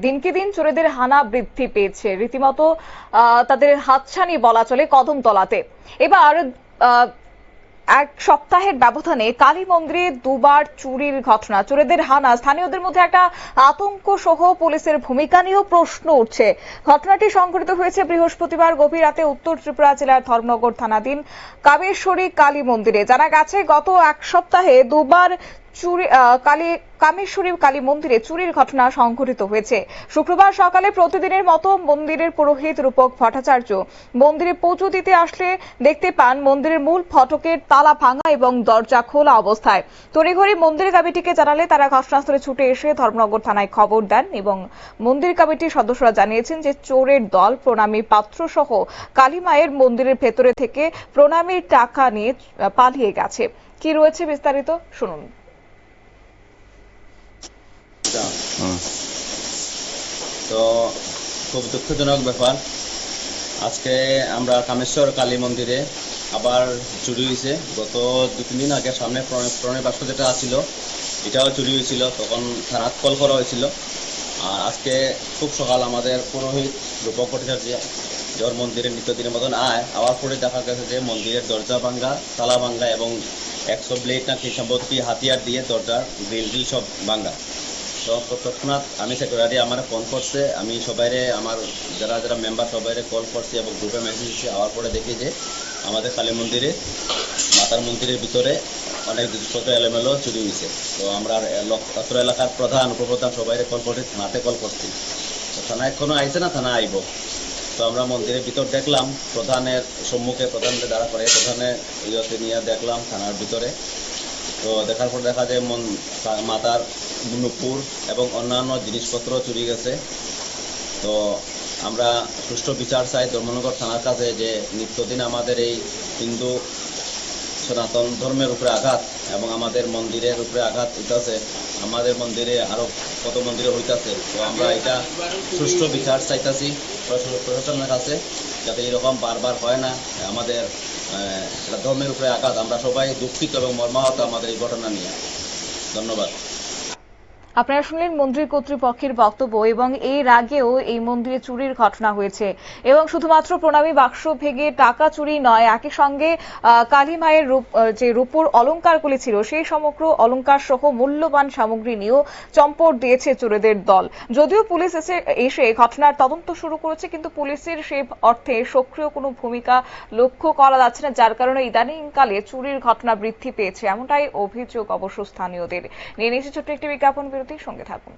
দিনকে দিন চোরেদের হানা বৃদ্ধি পেয়েছে। রীতিমতো তাদের হাতছানি বলা চলে কদমতলাতে। এবার এক সপ্তাহের ব্যবধানে কালী মন্দিরে দুবার চুরির ঘটনা। চোরেদের হানা, স্থানীয়দের মধ্যে একটা আতঙ্ক সহ পুলিশের ভূমিকা নিয়েও প্রশ্ন উঠছে। ঘটনাটি সংঘটিত হয়েছে বৃহস্পতিবার গভীর রাতে উত্তর ত্রিপুরা জেলার ধর্মনগর থানাধীন কামেশ্বরী কালী মন্দিরে। জানা গেছে, গত এক সপ্তাহে দুবার চুরি কালী, কামেশ্বরী কালী মন্দিরে চুরির ঘটনা সংঘটিত হয়েছে। শুক্রবার সকালে প্রতিদিনের মতো মন্দিরের পুরোহিত রূপক ভট্টাচার্য মন্দিরে পুজো দিতে আসলে দেখতে পান মন্দিরের মূল ফটকের তালা ভাঙা এবং দরজা খোলা অবস্থায়। তড়িঘড়ি মন্দির কমিটিকে জানালে তারা ঘটনাস্থলে ছুটে এসে ধর্মনগর থানায় খবর দেন এবং মন্দির কমিটির সদস্যরা জানিয়েছেন যে চোরের দল প্রণামী পাত্র সহ কালী মায়ের মন্দিরের ভেতরে থেকে প্রণামীর টাকা নিয়ে পালিয়ে গেছে। কি রয়েছে বিস্তারিত, শুনুন। তো খুব দুঃখজনক ব্যাপার। আজকে আমরা কামেশ্বর কালী মন্দিরে আবার চুরি হয়েছে। গত দু তিন দিন আগে সামনে প্রণয় বাক্স যেটা আছিল, এটাও চুরি হয়েছিল। তখন থানাত কল করা হয়েছিল। আর আজকে খুব সকাল আমাদের পুরোহিত রূপক ভট্টাচার্য যার মন্দিরে নিত্যদিনের মতন আয়। আওয়ার পরে দেখা গেছে যে মন্দিরের দরজা ভাঙ্গা, তালা ভাঙ্গা এবং একশো ব্লেড না কি সম্ভবত হাতিয়ার দিয়ে দরজার গ্রিল সব ভাঙ্গা। তো তৎক্ষণাৎ আমি সেক্রেটারি আমার ফোন করছে, আমি সবাইরে, আমার যারা যারা মেম্বার সবাইরে কল করছি এবং গ্রুপে মেসেজ দিচ্ছি আওয়ার পরে দেখি যে আমাদের কালী মন্দিরে, মাতার মন্দিরের ভিতরে অনেক জিনিসপত্র এলোমেলো চুরি হয়েছে তো আমরা অত্র এলাকার প্রধান, উপপ্রধান সবাইরে কল করছি, থানাতে কল করছি। তো থানা এখনও আইছে না, থানা আইব। তো আমরা মন্দিরের ভিতর দেখলাম, প্রধানের সম্মুখে প্রধানকে দাঁড়া করে প্রধানের ইয়েতে নিয়ে দেখলাম, থানার ভিতরে। তো দেখার পর দেখা যায় মন, মাতার নুপুর এবং অন্যান্য জিনিসপত্র চুরি গেছে। তো আমরা সুষ্ঠু বিচার চাই ধর্মনগর থানার কাছে যে নিত্যদিন আমাদের এই হিন্দু সনাতন ধর্মের উপরে আঘাত এবং আমাদের মন্দিরের উপরে আঘাত হইতাছে, আমাদের মন্দিরে আরও কত মন্দিরে হইতাছে। তো আমরা এটা সুষ্ঠু বিচার চাইতেছি প্রশাসনের কাছে, যাতে এরকম বারবার হয় না। আমাদের ধর্মের উপরে আঘাত। আমরা সবাই দুঃখিত এবং মর্মাহত আমাদের এই ঘটনা নিয়ে। ধন্যবাদ। আপনারা শুনলেন মন্দির কর্তৃপক্ষের বক্তব্য এবং এর আগেও এই মন্দিরে চুরির ঘটনা হয়েছে। এবং শুধুমাত্র প্রণামী বাক্স ভেঙে টাকা চুরি নয়, একই সঙ্গে কালী মায়ের যে রূপোর অলংকারগুলি ছিল, সেই সমগ্র অলংকার সহ মূল্যবান সামগ্রী নিয়েও চম্পট দিয়েছে চোরেদের দল। যদিও পুলিশ এসে এসে ঘটনার তদন্ত শুরু করেছে, কিন্তু পুলিশের সে অর্থে সক্রিয় কোনো ভূমিকা লক্ষ্য করা যাচ্ছে না, যার কারণে ইদানিংকালে চুরির ঘটনা বৃদ্ধি পেয়েছে, এমনটাই অভিযোগ অবশ্য স্থানীয়দের। নিয়ে নিয়েছে ছোট্ট একটি বিজ্ঞাপন বিরতির সঙ্গে থাকুন।